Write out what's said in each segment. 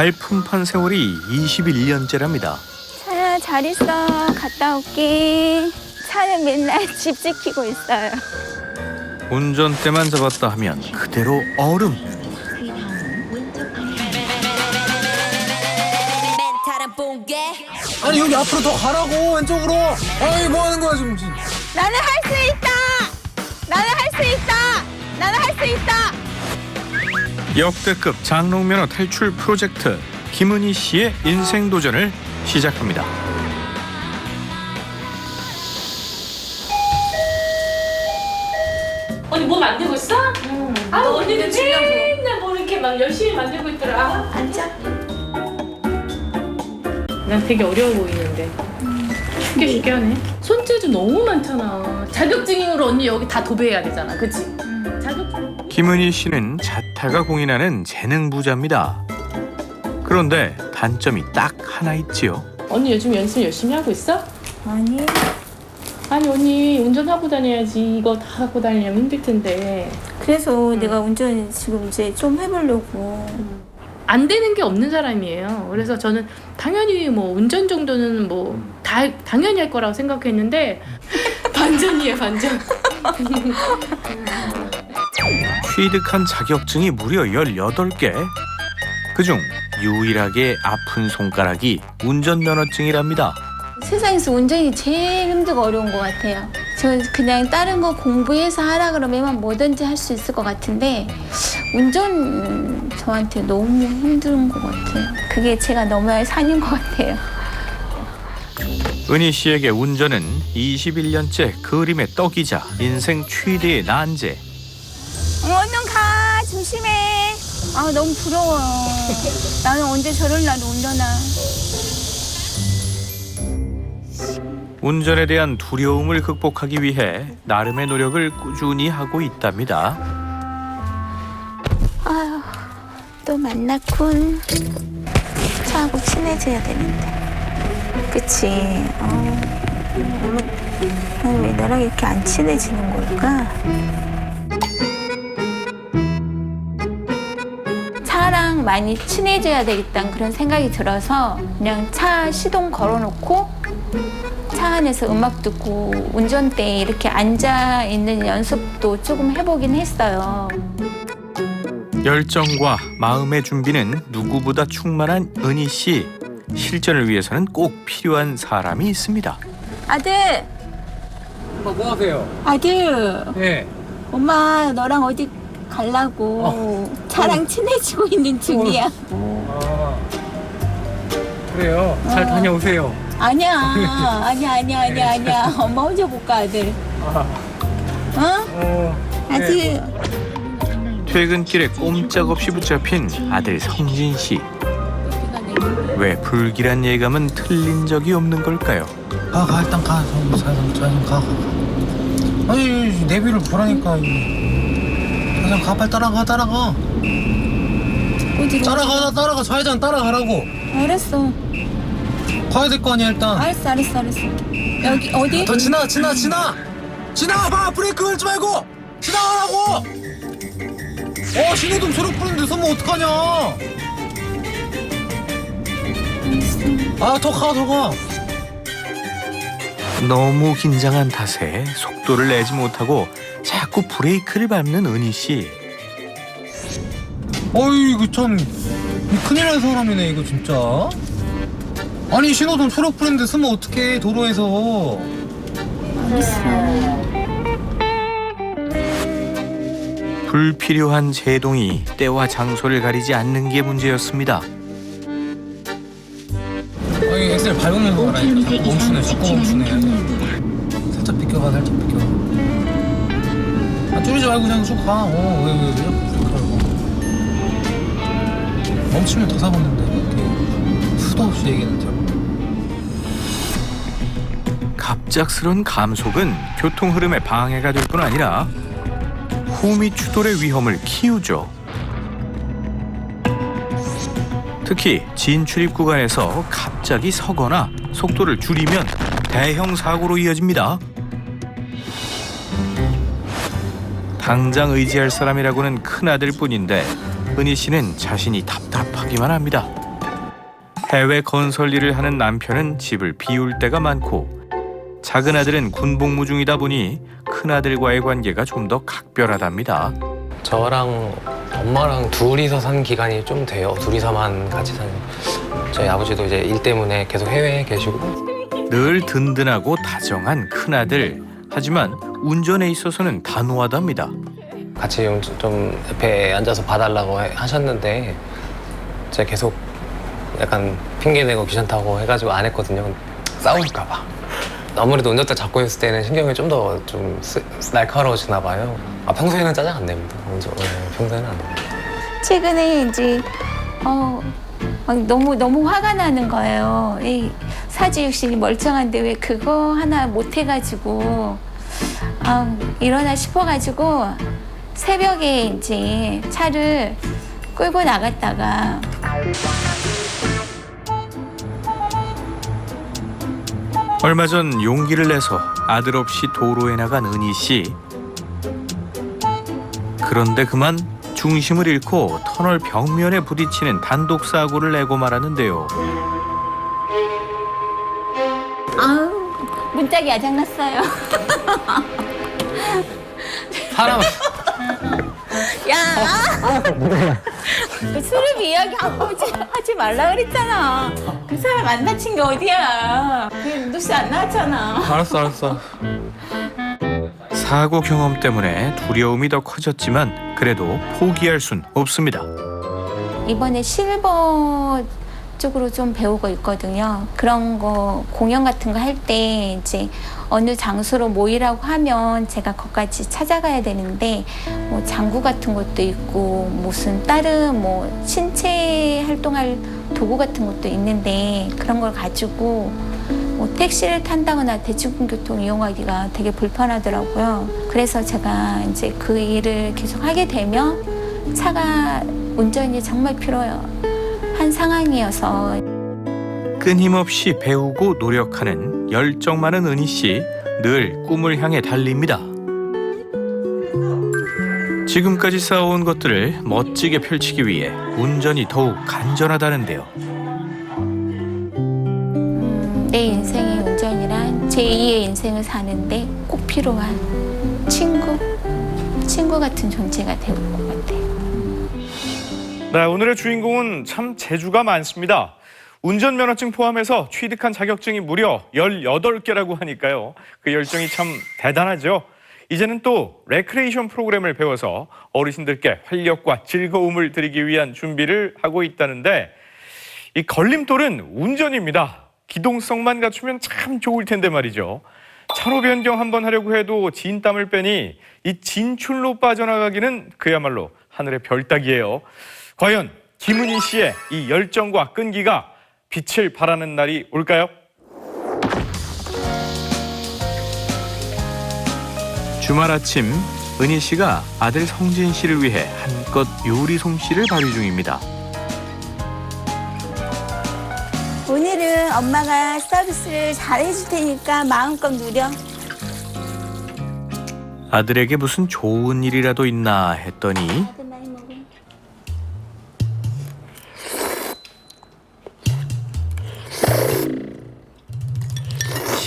발품 판 세월이 21년째랍니다. 차야 잘 있어. 갔다 올게. 차는 맨날 집 지키고 있어요. 운전대만 잡았다 하면 그대로 얼음. 아니 여기 앞으로 더 가라고 왼쪽으로 아니 뭐 하는 거야 지금 나는 할 수 있다. 역대급 장롱면허 탈출 프로젝트 김은희 씨의 인생 도전을 시작합니다. 언니 뭐 만들고 있어? 아 언니는 맨날 뭐 이렇게 막 열심히 만들고 있더라. 앉아. 난 되게 어려워 보이는데. 쉽게 쉽게 하네. 손재주 너무 많잖아. 자격증으로 언니 여기 다 도배해야 되잖아. 그치? 김은희 씨는 자타가 공인하는 재능 부자입니다. 그런데 단점이 딱 하나 있지요. 언니 요즘 연습 열심히 하고 있어? 아니. 아니 언니 운전하고 다녀야지. 이거 다 갖고 다니려면 힘들 텐데. 그래서 내가 운전 지금 이제 좀 해보려고. 안 되는 게 없는 사람이에요. 그래서 저는 당연히 뭐 운전 정도는 뭐 다 당연히 할 거라고 생각했는데 반전이에요 반전. 취득한 자격증이 무려 18개. 그중 유일하게 아픈 손가락이 운전면허증이랍니다. 세상에서 운전이 제일 힘들고 어려운 것 같아요. 저 그냥 다른 거 공부해서 하라 그러면 뭐든지 할 수 있을 것 같은데 운전 저한테 너무 힘든 것 같아요. 그게 제가 넘어야 할 산인 것 같아요. 은희 씨에게 운전은 21년째 그림의 떡이자 인생 최대의 난제. 어, 얼른 가 조심해. 아 너무 부러워. 나는 언제 저럴 날 올려나. 운전에 대한 두려움을 극복하기 위해 나름의 노력을 꾸준히 하고 있답니다. 아휴 또 만났군. 차하고 친해져야 되는데. 그치. 어. 왜 나랑 이렇게 안 친해지는 걸까? 차랑 많이 친해져야 되겠다는 그런 생각이 들어서 그냥 차 시동 걸어놓고 차 안에서 음악 듣고 운전대에 이렇게 앉아 있는 연습도 조금 해보긴 했어요. 열정과 마음의 준비는 누구보다 충만한 은희 씨. 실전을 위해서는 꼭 필요한 사람이 있습니다. 아들, 엄마 뭐 하세요? 아들, 네 엄마 너랑 어디 가려고 차랑 친해지고 있는 중이야. 아, 그래요 잘 다녀오세요 아니야, 아니야, 아니야, 아니야, 아니야. 엄마 혼자 못 가, 아들. 아, 어? 어, 아들. 퇴근길에 꼼짝없이 붙잡힌 아들 성진 씨. 왜 불길한 예감은 틀린 적이 없는 걸까요? 가, 가 일단 가. 좀, 자, 좀, 자, 좀 가. 아니, 내비를 보라니까. 그냥 가, 빨리 따라가, 따라가. 어디로? 따라가, 따라가. 좌회전 따라가라고. 알았어. 가야 될 거 아니야, 일단. 알았어, 알았어, 알았어. 여기 어디? 더 지나, 지나, 지나. 지나봐. 브레이크 걸지 말고. 지나가라고. 어, 신호등 초록 불는데 서면 어떡하냐. 아, 더 가, 더 가. 너무 긴장한 탓에 속도를 내지 못하고 자꾸 브레이크를 밟는 은희 씨. 어이 이거 참이 큰일 난 사람이네 이거 진짜 아니 신호등 초록 불인데 쓰면 어떡해 도로에서 불필요한 제동이 때와 장소를 가리지 않는 게 문제였습니다. 아니 엑셀 밟으면서 가라니까 자꾸 멈추네 자꾸 멈추네 비켜가 살짝 비켜가 아 줄이지 말고 그냥 쭉가어왜왜 왜, 멈추면 더 사봤는데 이렇게. 수도 없이 얘기는 참 갑작스런 감속은 교통 흐름에 방해가 될 뿐 아니라 후미 추돌의 위험을 키우죠. 특히 진출입 구간에서 갑자기 서거나 속도를 줄이면 대형 사고로 이어집니다. 당장 의지할 사람이라고는 큰 아들뿐인데 은희 씨는 자신이 답답하기만 합니다. 해외 건설 일을 하는 남편은 집을 비울 때가 많고 작은 아들은 군 복무 중이다 보니 큰 아들과의 관계가 좀 더 각별하답니다. 저랑 엄마랑 둘이서 산 기간이 좀 돼요. 둘이서만 같이 산. 저희 아버지도 이제 일 때문에 계속 해외에 계시고 늘 든든하고 다정한 큰 아들. 하지만 운전에 있어서는 단호하답니다. 같이 좀, 좀 옆에 앉아서 봐달라고 해- 하셨는데 제가 계속 약간 핑계대고 귀찮다고 해가지고 안 했거든요. 싸울까봐. 아무래도 운전대 잡고 있을 때는 신경이 좀 더 좀 날카로워지나 봐요. 아 평소에는 짜증 안 냅니다. 운전 네, 평소에는 안 냅니다. 최근에 이제 어, 막 너무 너무 화가 나는 거예요. 이 사지육신이 멀쩡한데 왜 그거 하나 못 해가지고 아, 일어나 싶어가지고 새벽에 이제 차를 끌고 나갔다가 얼마 전 용기를 내서 아들 없이 도로에 나간 은희 씨. 그런데 그만 중심을 잃고 터널 벽면에 부딪히는 단독 사고를 내고 말았는데요. 아우 문짝이 아작났어요. 사람 야! 그 수렵 이야기 하지, 하지 말라 그랬잖아. 그 사람 안 다친 게 어디야. 그 뉴스 안 나왔잖아. 알았어 알았어. 사고 경험 때문에 두려움이 더 커졌지만 그래도 포기할 순 없습니다. 이번에 실버 쪽으로 좀 배우고 있거든요. 그런 거 공연 같은 거 할 때 이제 어느 장소로 모이라고 하면 제가 거기까지 찾아가야 되는데 뭐 장구 같은 것도 있고 무슨 다른 뭐 신체 활동할 도구 같은 것도 있는데 그런 걸 가지고 뭐 택시를 탄다거나 대중교통 이용하기가 되게 불편하더라고요. 그래서 제가 이제 그 일을 계속 하게 되면 차가 운전이 정말 필요 한 상황이어서 끊임없이 배우고 노력하는 열정 많은 은희 씨 늘 꿈을 향해 달립니다. 지금까지 쌓아온 것들을 멋지게 펼치기 위해 운전이 더욱 간절하다는데요. 음, 내 인생의 운전이란 제2의 인생을 사는데 꼭 필요한 친구, 친구 같은 존재가 되고 것 같아요. 네, 오늘의 주인공은 참 재주가 많습니다. 운전면허증 포함해서 취득한 자격증이 무려 18개라고 하니까요. 그 열정이 참 대단하죠. 이제는 또 레크레이션 프로그램을 배워서 어르신들께 활력과 즐거움을 드리기 위한 준비를 하고 있다는데 이 걸림돌은 운전입니다. 기동성만 갖추면 참 좋을 텐데 말이죠. 차로 변경 한번 하려고 해도 진땀을 빼니 이 진출로 빠져나가기는 그야말로 하늘의 별 따기예요. 과연 김은희 씨의 이 열정과 끈기가 빛을 발하는 날이 올까요? 주말 아침 은희 씨가 아들 성진 씨를 위해 한껏 요리 솜씨를 발휘 중입니다. 오늘은 엄마가 서비스를 잘 해줄 테니까 마음껏 누려. 아들에게 무슨 좋은 일이라도 있나 했더니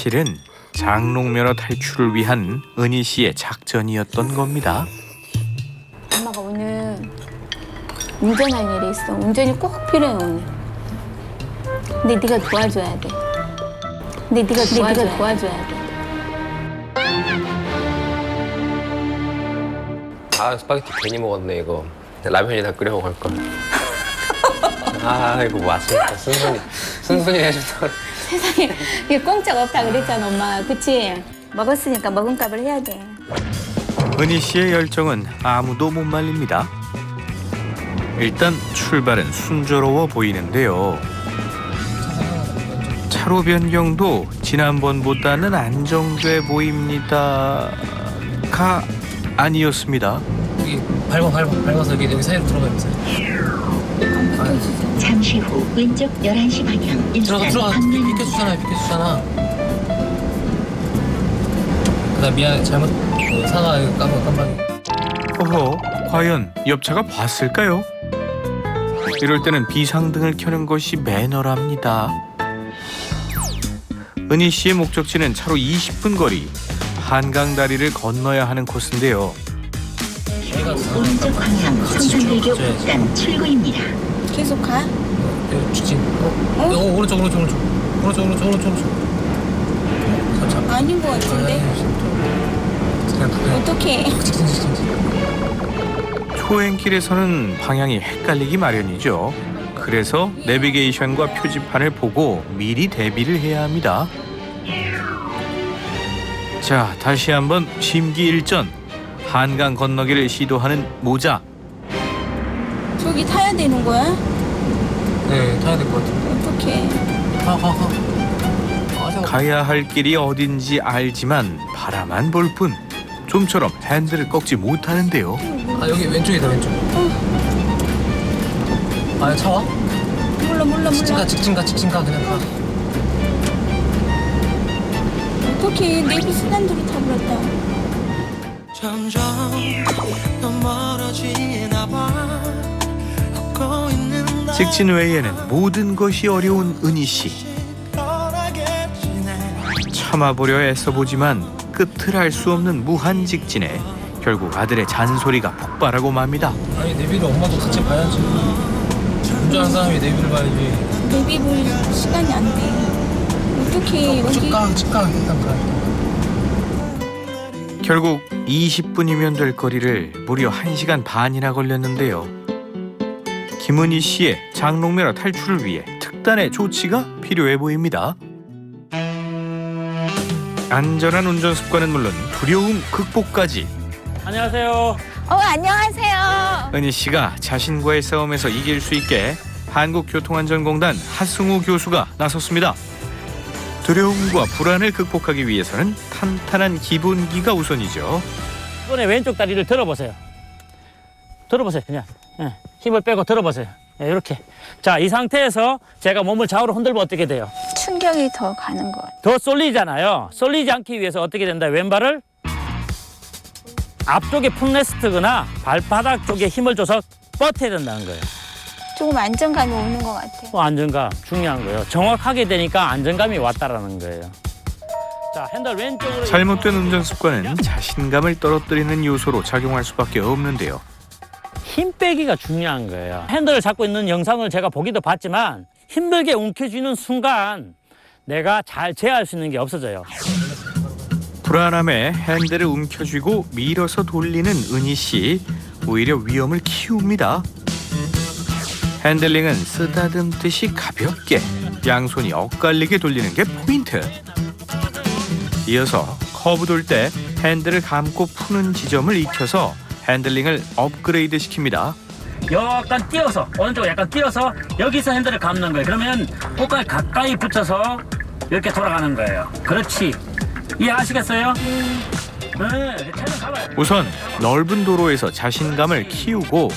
많이 먹어. 실은 장롱면허 탈출을 위한 은희 씨의 작전이었던 겁니다. 엄마가 오늘 운전할 일이 있어. 운전이 꼭 필요해 오늘. 근데 네가 도와줘야 돼. 근데 네가 도와줘야, 도와줘야 돼. 아 스파게티 괜히 먹었네 이거. 라면이나 끓여 먹을 걸. 아 이거 맛있다. 순순히 순순히 해준다. 세상에 이게 공짜가 없다 그랬잖아 엄마. 그치? 먹었으니까 먹은 값을 해야 돼. 은희 씨의 열정은 아무도 못 말립니다. 일단 출발은 순조로워 보이는데요. 차로 변경도 지난번보다는 안정돼 보입니다 가 아니었습니다. 여기 밟아 밟아 밟아서 여기 여기 사이로 들어가면서. 잠시 후 왼쪽 11시 방향 들어가 들어가 방면 비켜주잖아 비켜주잖아. 나 미안해 잘못 그 사과 이거 깜빡 깜빡이. 어허, 과연 옆차가 봤을까요? 이럴 때는 비상등을 켜는 것이 매너랍니다. 은희 씨의 목적지는 차로 20분 거리 한강 다리를 건너야 하는 코스인데요. 오른쪽 방향 성산대교 북단 출구입니다. 계속 가? 여기 직진. 어? 어? 오른쪽 오른쪽 오른쪽. 오른쪽 오른쪽 오른쪽 오른쪽. 어? 아닌 것 같은데. 아이, 그냥 그냥 어떻게? 직진 직진. 직진. 초행길에서는 방향이 헷갈리기 마련이죠. 그래서 내비게이션과 표지판을 보고 미리 대비를 해야 합니다. 자, 다시 한번 심기일전. 한강 건너기를 시도하는 모자. 저기 타야 되는 거야? 네 타야 될 것 같은데. 어떻게? 가가 가. 가야 할 길이 어딘지 알지만 바라만 볼 뿐. 좀처럼 핸들을 꺾지 못하는데요. 아 여기 왼쪽이다 왼쪽. 아 차 와? 몰라 몰라 직진 가 몰라. 직진 가 직진 가 그냥 가. 어떻게 내비 순환도로 타버렸다. 점점 더 멀어지나 봐 직진 외에는 모든 것이 어려운 은희 씨. 참아보려 애써보지만 끝을 알 수 없는 무한 직진에 결국 아들의 잔소리가 폭발하고 맙니다. 아니 내비를 엄마도 같이 봐야지. 운전하는 사람이 내비를 봐야지. 내비 볼 시간이 안 돼. 어떻게 여기 쭉가 쭉가 일단 가. 결국 20분이면 될 거리를 무려 1시간 반이나 걸렸는데요. 김은희 씨의 장롱면허 탈출을 위해 특단의 조치가 필요해 보입니다. 안전한 운전 습관은 물론 두려움 극복까지 안녕하세요. 어 안녕하세요. 은희 씨가 자신과의 싸움에서 이길 수 있게 한국교통안전공단 하승우 교수가 나섰습니다. 두려움과 불안을 극복하기 위해서는 탄탄한 기본기가 우선이죠. 이번에 왼쪽 다리를 들어보세요. 들어보세요, 그냥. 예, 힘을 빼고 들어보세요. 예, 이렇게. 자, 이 상태에서 제가 몸을 좌우로 흔들면 어떻게 돼요? 충격이 더 가는 것 같아. 더 쏠리잖아요. 쏠리지 않기 위해서 어떻게 된다? 왼발을 앞쪽에 풋레스트거나 발바닥 쪽에 힘을 줘서 뻗어야 된다는 거예요. 조금 안정감이 오는 것 같아. 그 안정감 중요한 거예요. 정확하게 되니까 안정감이 왔다라는 거예요. 자, 핸들 왼쪽으로 잘못된 운전 습관은 자신감을 떨어뜨리는 요소로 작용할 수밖에 없는데요. 힘 빼기가 중요한 거예요. 핸들을 잡고 있는 영상을 제가 보기도 봤지만 힘들게 움켜쥐는 순간 내가 잘 제어할 수 있는 게 없어져요. 불안함에 핸들을 움켜쥐고 밀어서 돌리는 은희 씨 오히려 위험을 키웁니다. 핸들링은 쓰다듬듯이 가볍게 양손이 엇갈리게 돌리는 게 포인트. 이어서 커브 돌 때 핸들을 감고 푸는 지점을 익혀서 핸들링을 업그레이드 시킵니다. 약간 띄어서 오른쪽으로 약간 띄어서 여기서 핸들을 감는 거예요. 그러면 꽃갈 가까이 붙여서 이렇게 돌아가는 거예요. 그렇지. 이해하시겠어요? 네. 가봐요. 우선 넓은 도로에서 자신감을 키우고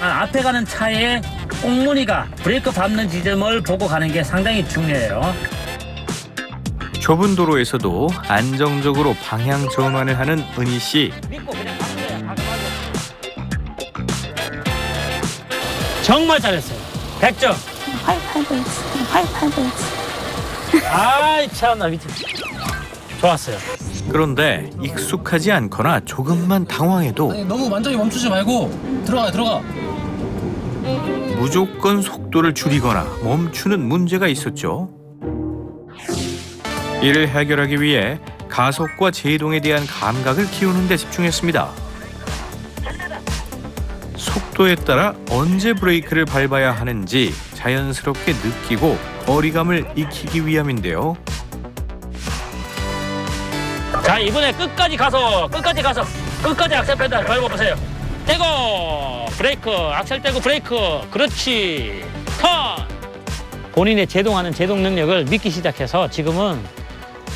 아, 앞에 가는 차의 꽁무니가 브레이크 밟는 지점을 보고 가는 게 상당히 중요해요. 좁은 도로에서도 안정적으로 방향 전환을 하는 은희 씨. 믿고 그냥 정말 잘했어요. 100점. 활팔고 있어. 활팔고 있어. 아이 참나 미친. 좋았어요. 그런데 익숙하지 않거나 조금만 당황해도 아니 너무 완전히 멈추지 말고 들어가 들어가. 무조건 속도를 줄이거나 멈추는 문제가 있었죠. 이를 해결하기 위해 가속과 제동에 대한 감각을 키우는 데 집중했습니다. 속도에 따라 언제 브레이크를 밟아야 하는지 자연스럽게 느끼고 거리감을 익히기 위함인데요. 자 이번에 끝까지 가서 끝까지 가서 끝까지 악셀 페달 밟아보세요. 떼고 브레이크 악셀 떼고 브레이크 그렇지 턴 본인의 제동하는 제동 능력을 믿기 시작해서 지금은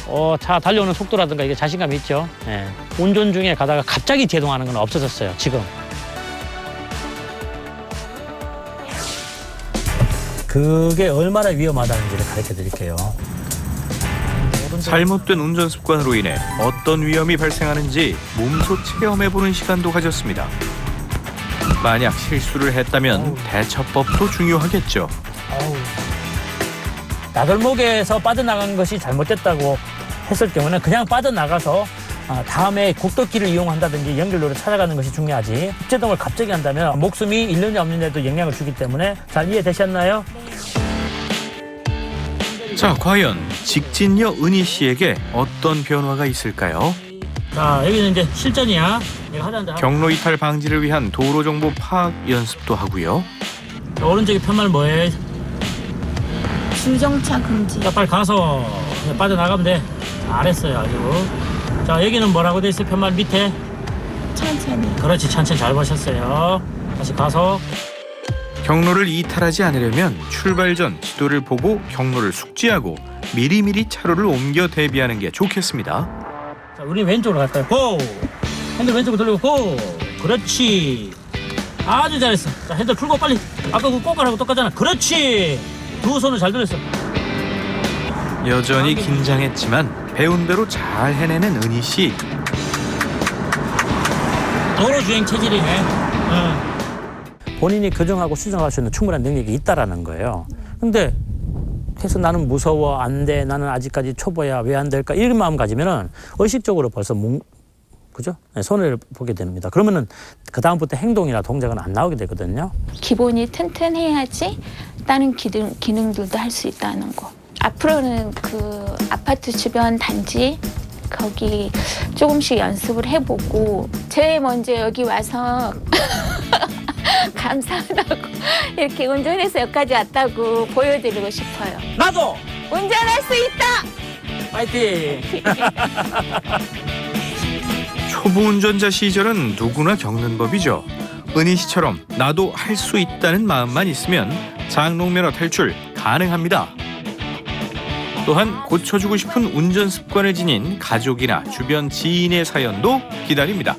어, 차 달려오는 속도라든가 이게 자신감이 있죠. 예. 운전 중에 가다가 갑자기 제동하는 건 없어졌어요. 지금. 그게 얼마나 위험하다는지를 가르쳐 드릴게요. 잘못된 운전 습관으로 인해 어떤 위험이 발생하는지 몸소 체험해보는 시간도 가졌습니다. 만약 실수를 했다면 대처법도 중요하겠죠. 나들목에서 빠져나간 것이 잘못됐다고 했을 경우는 그냥 빠져나가서 아, 다음에 국도길을 이용한다든지 연결로를 찾아가는 것이 중요하지. 국제동을 갑자기 한다면 목숨이 있느냐 없느냐에도 영향을 주기 때문에 잘 이해되셨나요? 자, 과연 직진녀 은희 씨에게 어떤 변화가 있을까요? 자 여기는 이제 실전이야. 내가 하자는데 경로 이탈 방지를 위한 도로 정보 파악 연습도 하고요. 오른쪽에 편말 뭐해? 주정차 금지. 자 빨리 가서 그냥 빠져나가면 돼. 잘했어요 아주. 자 여기는 뭐라고 돼 있어 편말 밑에? 천천히. 그렇지 천천히 잘 보셨어요. 다시 가서 경로를 이탈하지 않으려면 출발 전 지도를 보고 경로를 숙지하고 미리미리 차로를 옮겨 대비하는 게 좋겠습니다. 자, 우리 왼쪽으로 갈까요? 고! 핸들 왼쪽으로 돌리고 고! 그렇지. 아주 잘했어. 자, 핸들 풀고 빨리. 아까 그 꼬깔하고 똑같잖아. 그렇지. 두 손을 잘 돌렸어. 여전히 긴장했지만 배운 대로 잘 해내는 은희 씨. 도로 주행 체질이네. 응. 본인이 교정하고 수정할 수 있는 충분한 능력이 있다라는 거예요. 근데 그래서 나는 무서워 안 돼. 나는 아직까지 초보야. 왜 안 될까? 이런 마음 가지면은 의식적으로 벌써 뭉 그죠? 네, 손해를 보게 됩니다. 그러면은 그 다음부터 행동이나 동작은 안 나오게 되거든요. 기본이 튼튼해야지 다른 기능, 기능들도 할 수 있다는 거. 앞으로는 그 아파트 주변 단지 거기 조금씩 연습을 해보고 제일 먼저 여기 와서 감사하다고 이렇게 운전해서 여기까지 왔다고 보여드리고 싶어요. 나도 운전할 수 있다! 파이팅. 초보 운전자 시절은 누구나 겪는 법이죠. 은희 씨처럼 나도 할 수 있다는 마음만 있으면 장롱면허 탈출 가능합니다. 또한 고쳐주고 싶은 운전 습관을 지닌 가족이나 주변 지인의 사연도 기다립니다.